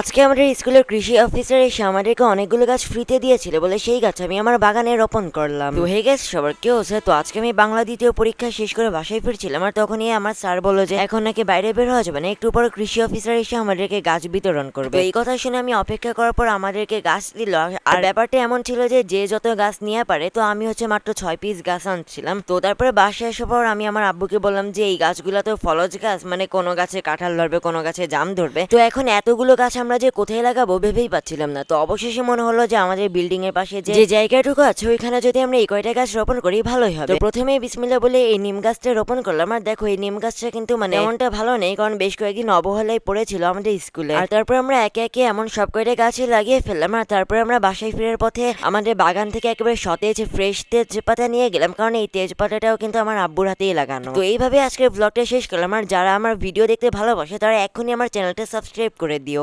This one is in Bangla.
আজকে আমাদের স্কুলের কৃষি অফিসার এসে আমাদেরকে অনেকগুলো গাছ ফ্রিতে দিয়েছিল বলে সেই গাছ আমি আমার বাগানে রোপণ করলাম। তো হে গেছে সবার কি হচ্ছে তো আজকে আমি বাংলা দ্বিতীয় পরীক্ষা শেষ করে বাসায় ফিরছিলাম আর তখনই আমার স্যার বলল যে, এখন নাকি বাইরে বের হওয়া যাবে না, একটু পর কৃষি অফিসার এসে আমাদেরকে গাছ বিতরণ করবে। এই কথা শুনে আমি অপেক্ষা করার পর আমাদেরকে গাছ দিল। আর ব্যাপারটা এমন ছিল যে যে যত গাছ নিয়ে পারে, তো আমি হচ্ছে মাত্র ছয় পিস গাছ আনছিলাম। তো তারপরে বাসায় আসার পর আমি আমার আব্বুকে বললাম যে, এই গাছগুলো তো ফলজ গাছ মানে কোনো গাছে কাঁঠাল ধরবে, কোনো গাছে জাম ধরবে। তো এখন এতগুলো গাছ আমরা যে কোথায় লাগাবো ভেবেই পাচ্ছিলাম না। তো অবশেষে মনে হলো যে আমাদের বিল্ডিং এর পাশে যে জায়গাটুকু আছে ওইখানে যদি আমরা এই কয়টা গাছ রোপণ করি ভালোই হবে। তো প্রথমে বিসমিল্লা বলে এই নিম গাছটা রোপণ করলাম। আর দেখো এই নিম গাছটা কিন্তু মানে এমনটা ভালো নেই কারণ বেশ কয়েকদিন অবহেলায় পড়েছিল আমাদের স্কুলে। আর তারপর আমরা একে একে এমন সব কয়টা গাছে লাগিয়ে ফেললাম। আর তারপরে আমরা বাসায় ফেরার পথে আমাদের বাগান থেকে একেবারে সতেজ ফ্রেশ তেজপাতা নিয়ে গেলাম কারণ এই তেজপাতাটাও কিন্তু আমার আব্বুর হাতেই লাগানো। তো এইভাবে আজকের ব্লগটা শেষ করলাম। আর যারা আমার ভিডিও দেখতে ভালোবাসে তারা এখনই আমার চ্যানেলটা সাবস্ক্রাইব করে দিও।